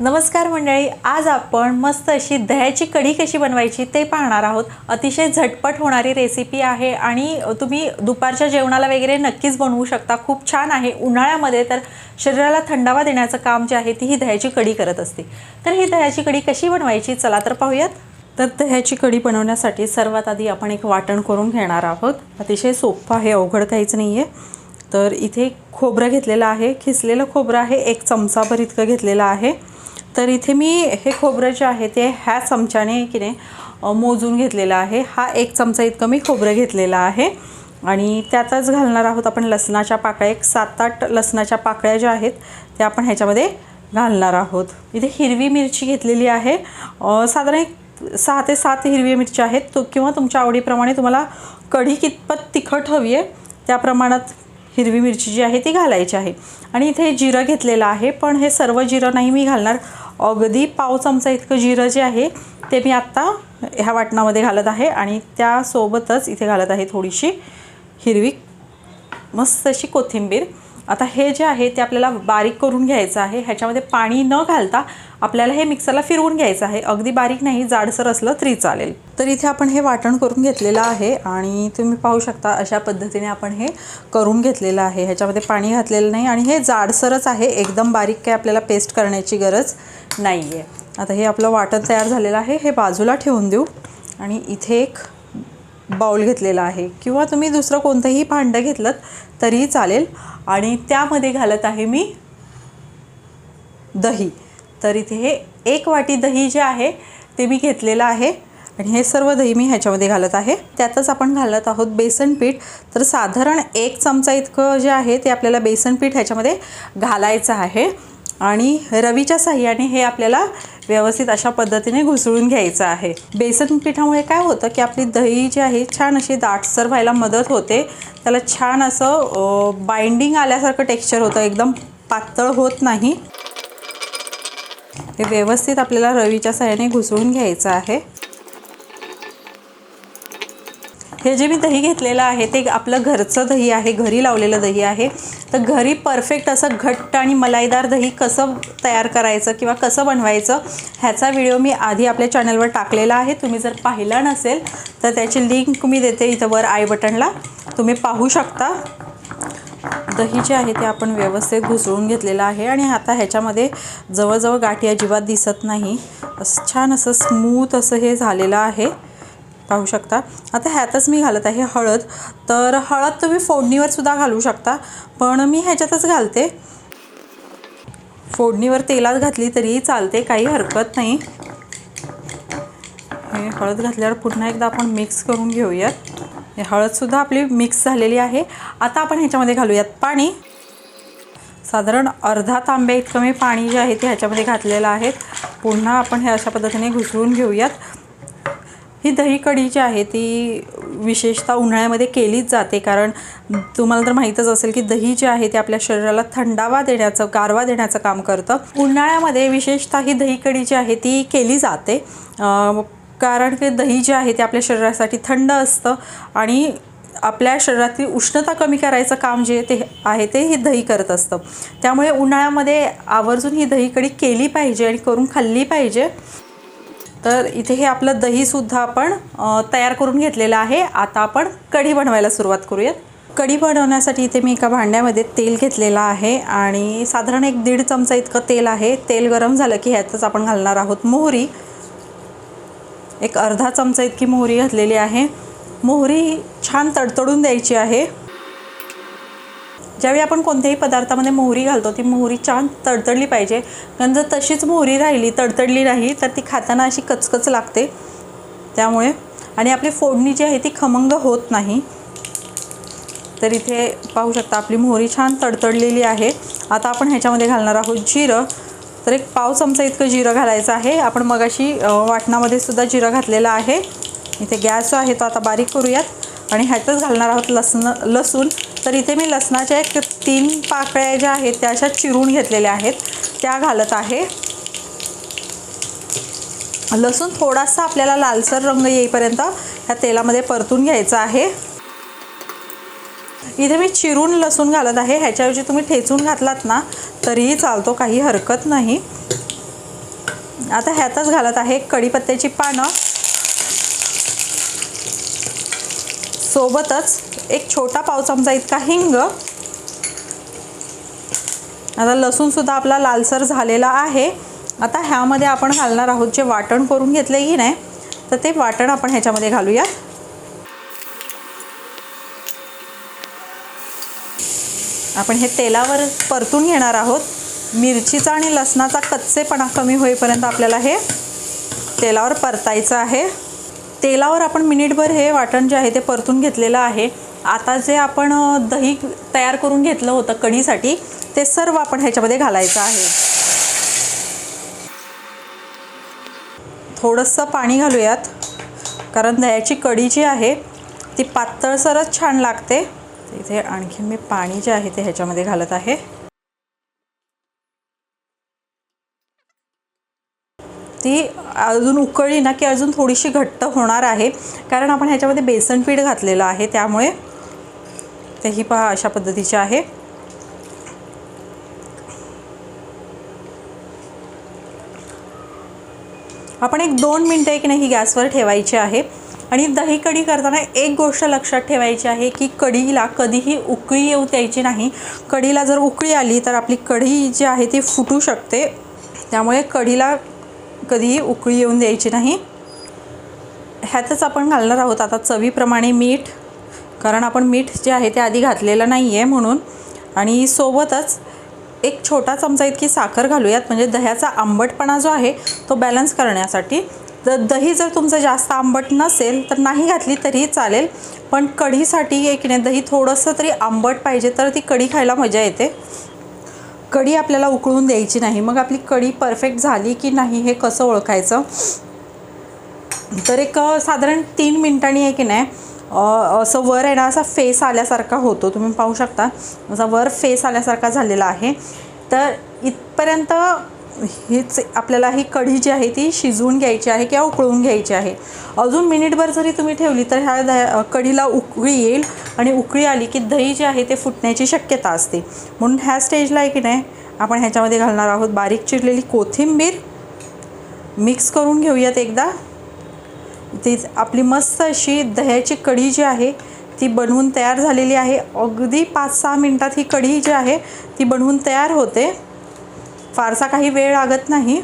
नमस्कार मंडळी आज आपण मस्त अशी दह्याची कढी कशी बनवायची ते पाहणार आहोत. अतिशय झटपट होणारी रेसिपी आहे आणि तुम्ही दुपारच्या जेवणाला वगैरे नक्कीच बनवू शकता. खूप छान आहे उन्हाळ्यामध्ये तर शरीराला थंडावा देण्याचं काम जे आहे ती ही दह्याची कढी करत असते. तर ही दह्याची कढी कशी बनवायची चला तर पाहूयात. तर दह्याची कढी बनवण्यासाठी सर्वात आधी आपण एक वाटण करून घेणार आहोत. अतिशय सोपं आहे अवघड काहीच नाही आहे तर इथे खोबरं घेतलेलं आहे खिसलेलं खोबरं आहे एक चमचाभर इतकं घेतलेलं आहे. तर इथे मी हे खोबरं जे आहे ते ह्या चमच्याने की नाही मोजून घेतलेलं आहे. हा एक चमचा इतकं मी खोबरं घेतलेलं आहे. आणि त्यातच घालणार आहोत आपण लसणाच्या पाकळ्या. एक सात आठ लसणाच्या पाकळ्या ज्या आहेत त्या आपण ह्याच्यामध्ये घालणार आहोत. इथे हिरवी मिरची घेतलेली आहे. साधारण एक सहा ते सात हिरवी मिरची आहेत. तो किंवा तुमच्या आवडीप्रमाणे तुम्हाला कढी कितपत तिखट हवी आहे त्या प्रमाणात हिरवी मिरची जी आहे ती घालायची आहे. आणि इथे जिरं घेतलेलं आहे पण हे सर्व जिरं नाही मी घालणार. अगदी पाव चमचा इतकं जिरं जे आहे ते मी आत्ता ह्या वाटणामध्ये घालत आहे आणि त्यासोबतच इथे घालत आहे थोडीशी हिरवी मस्त अशी कोथिंबीर. आता हे जे आहे ते आपल्याला बारीक करून घ्यायचं आहे. ह्याच्यामध्ये पाणी न घालता आपल्याला हे मिक्सरला फिरवून घ्यायचं आहे. अगदी बारीक नाही जाडसर असलं तरी चालेल. तर इथे आपण हे वाटण करून घेतलेलं आहे आणि तुम्ही पाहू शकता अशा पद्धतीने आपण हे करून घेतलेलं आहे. ह्याच्यामध्ये पाणी घातलेलं नाही आणि हे जाडसरच आहे. एकदम बारीक काय आपल्याला पेस्ट करण्याची गरज नाही आहे आता हे आपलं वाटण तयार झालेलं आहे. हे बाजूला ठेवून देऊ. आणि इथे एक बाउल घेतलेला आहे. किंवा तुम्ही दुसरं कोणतंही भांडं घेतलं तरीही चालेल. आणि त्यामध्ये घालत आहे मी दही. तर इथे हे एक वाटी दही जे आहे ते मी घेतलेलं आहे. आणि हे सर्व दही मी ह्याच्यामध्ये घालत आहे. त्यातच आपण घालत आहोत बेसन पीठ. तर साधारण एक चमचा इतकं जे आहे ते आपल्याला बेसन पीठ ह्याच्यामध्ये घालायचं आहे. आणि रवीच्या साह्याने हे आपल्याला व्यवस्थित अशा पद्धतीने घुसळून घ्यायचं आहे. बेसन पिठामुळे काय होतं की आपली दही जी आहे छान अशी दाटसर व्हायला मदत होते. त्याला छान असं बाइंडिंग आल्यासारखं टेक्स्चर होतं. एकदम पातळ होत नाही. हे व्यवस्थित आपल्याला रवीच्या साह्याने घुसळून घ्यायचं आहे. हे जे मी दही घेतलेलं आहे ते आपलं घरचं दही आहे घरी लावलेलं दही आहे. तर घरी परफेक्ट असं घट्ट आणि मलाईदार दही कसं तयार करायचं किंवा कसं बनवायचं ह्याचा व्हिडिओ मी आधी आपल्या चॅनलवर टाकलेला आहे. तुम्ही जर पाहिला नसेल तर त्याची लिंक मी देते इथं वर आय बटनला तुम्ही पाहू शकता. दही जे आहे ते आपण व्यवस्थित घुसळून घेतलेलं आहे आणि आता ह्याच्यामध्ये जवळजवळ गाठी अजिबात दिसत नाही. असं छान असं स्मूथ असं हे झालेलं आहे. पाहू शकता. आता ह्यातच मी घालत आहे हळद. तर हळद तुम्ही फोडणीवर सुद्धा घालू शकता. पण मी ह्याच्यातच घालते. फोडणीवर तेलात घातली तरी चालते काही हरकत नाही. हे हळद घातल्यावर पुन्हा एकदा आपण मिक्स करून घेऊयात. हे हळदसुद्धा आपली मिक्स झालेली आहे. आता आपण ह्याच्यामध्ये घालूयात पाणी. साधारण अर्धा तांब्या इतकं मी पाणी जे आहे ते ह्याच्यामध्ये घातलेलं आहे. पुन्हा आपण हे अशा पद्धतीने घुसळून घेऊयात. ही दही कढी जी आहे ती विशेषतः उन्हाळ्यामध्ये केलीच जाते. कारण तुम्हाला तर माहीतच असेल की दही जे आहे ते आपल्या शरीराला थंडावा देण्याचं गारवा देण्याचं काम करतं. उन्हाळ्यामध्ये विशेषतः ही दही कढी जी आहे ती केली जाते. कारण की दही जे आहे ते आपल्या शरीरासाठी थंड असतं आणि आपल्या शरीरातील उष्णता कमी करायचं काम जे ते आहे ते ही दही करत असतं. त्यामुळे उन्हाळ्यामध्ये आवर्जून ही दही कढी केली पाहिजे आणि करून खाल्ली पाहिजे. तर इथे हे आपलं दहीसुद्धा आपण तयार करून घेतलेलं आहे. आता आपण कढी बनवायला सुरुवात करूयात. कढी बनवण्यासाठी इथे मी एका भांड्यामध्ये तेल घेतलेलं आहे आणि साधारण एक दीड चमचा इतकं तेल आहे. तेल गरम झालं की ह्यातच आपण घालणार आहोत मोहरी. एक अर्धा चमचा इतकी मोहरी घातलेली आहे. मोहरी छान तडतडून द्यायची आहे. ज्यावेळी आपण कोणत्याही पदार्थामध्ये मोहरी घालतो ती मोहरी छान तडतडली पाहिजे. कारण जर तशीच मोहरी राहिली तडतडली नाही तर ती खाताना अशी कचकच लागते. त्यामुळे आणि आपली फोडणी जी आहे ती खमंग होत नाही. तर इथे पाहू शकता आपली मोहरी छान तडतडलेली आहे. आता आपण ह्याच्यामध्ये घालणार आहोत जिरं. तर एक पाव चमचा इतकं जिरं घालायचं आहे. आपण मगाशी वाटणामध्ये सुद्धा जिरं घातलेलं आहे. इथे गॅस जो आहे तो आता बारीक करूयात. आणि ह्यातच घालणार आहोत लसण लसूण. तर इथे मी लसणाच्या एक तीन पाकळ्या ज्या आहेत त्या अशा चिरून घेतलेल्या आहेत. त्या घालत आहे. लसूण थोडासा आपल्याला लालसर रंग येईपर्यंत ह्या तेलामध्ये परतून घ्यायचा आहे. इथे मी चिरून लसूण घालत आहे. ह्याच्याऐवजी तुम्ही ठेचून घातलात ना तरीही चालतो काही हरकत नाही. आता ह्यातच घालत आहे कढीपत्त्याची पानं. सोबतच एक छोटा पाव चमचा इतका हिंग. आता लसूणसुद्धा आपला लालसर झालेला आहे. आता ह्यामध्ये आपण घालणार आहोत जे वाटण करून घेतलं की नाही तर ते वाटण आपण ह्याच्यामध्ये घालूया आपण हे तेलावर परतून घेणार आहोत. मिरचीचा आणि लसणाचा कच्चेपणा कमी होईपर्यंत आपल्याला हे तेलावर परतायचं आहे. तेलावर आपण मिनिटभर हे वाटण जे आहे ते परतून घेतलेलं आहे. आता जे आपण दही तयार करून घेतलं होतं कढीसाठी ते सर्व आपण ह्याच्यामध्ये घालायचं आहे. थोडंसं पाणी घालूयात कारण दह्याची कढी जी आहे ती पातळसरच छान लागते. इथे आणखी मी पाणी जे आहे ते ह्याच्यामध्ये घालत आहे. ती अजून उकळली ना की अजून थोडीशी घट्ट होणार आहे. कारण आपण ह्याच्यामध्ये बेसन पीठ घातलेलं आहे. त्यामुळे तेही पहा अशा पद्धतीचे आहे. आपण एक दोन मिनटं एक नाही गॅसवर ठेवायची आहे. आणि दही कढी करताना एक गोष्ट लक्षात ठेवायची आहे की कढीला कधीही उकळी येऊ द्यायची नाही. कढीला जर उकळी आली तर आपली कढी जी आहे ती फुटू शकते. त्यामुळे कढीला कधीही उकळी येऊन द्यायची नाही. ह्यातच आपण घालणार आहोत आता चवीप्रमाणे मीठ. कारण आपण मीठ जे आहे ते आधी घातलेलं नाही आहे म्हणून. आणि सोबतच एक छोटा चमचा इतकी साखर घालूयात. म्हणजे दह्याचा आंबटपणा जो आहे तो बॅलन्स करण्यासाठी. जर दही जर तुमचं जास्त आंबट नसेल तर नाही घातली तरीही चालेल. पण कढीसाठी एक नाही दही थोडंसं तरी आंबट पाहिजे तर ती कढी खायला मजा येते. कढी आपल्याला उकळून द्यायची नाही. मग आपली कढी परफेक्ट झाली की नाही हे कसं ओळखायचं? तर एक साधारण तीन मिनटांनी आहे की नाही असं वर आहे ना असा फेस आल्यासारखा होतो. तुम्ही पाहू शकता. असा वर फेस आल्यासारखा झालेला आहे. तर इथपर्यंत हीच आपल्याला ही कढी जी आहे ती शिजवून घ्यायची आहे किंवा उकळून घ्यायची आहे. अजून मिनिटभर जरी तुम्ही ठेवली तर ह्या द कढीला उकळी येईल आणि उकळी आली की दही जे आहे ते फुटण्याची शक्यता असते. म्हणून ह्या स्टेजला आहे की नाही आपण ह्याच्यामध्ये घालणार आहोत बारीक चिरलेली कोथिंबीर. मिक्स करून घेऊयात एकदा. ती आपली मस्त अशी दह्याची कढी जी आहे ती बनवून तयार झालेली आहे. अगदी पाच सहा मिनटात ही कढी जी आहे ती बनवून तयार होते. फारसा काही वेळ लागत नाही.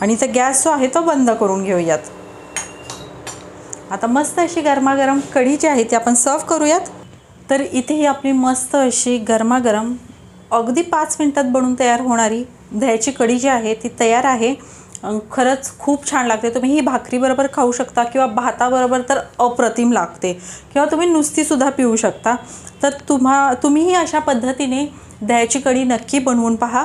आणि तर गॅस जो आहे तो बंद करून घेऊयात. आता मस्त अशी गरमागरम कढी जी आहे ती आपण सर्व करूयात. तर इथे ही आपली मस्त अशी गरमागरम अगदी पाच मिनटात बनून तयार होणारी दह्याची कढी जी आहे ती तयार आहे. खरंच खूप छान लागते. तुम्ही ही भाकरीबरोबर खाऊ शकता किंवा भाताबरोबर तर अप्रतिम लागते. किंवा तुम्ही नुसतीसुद्धा पिऊ शकता. तर तुम्हा तुम्हीही अशा पद्धतीने दह्याची कढी नक्की बनवून पहा.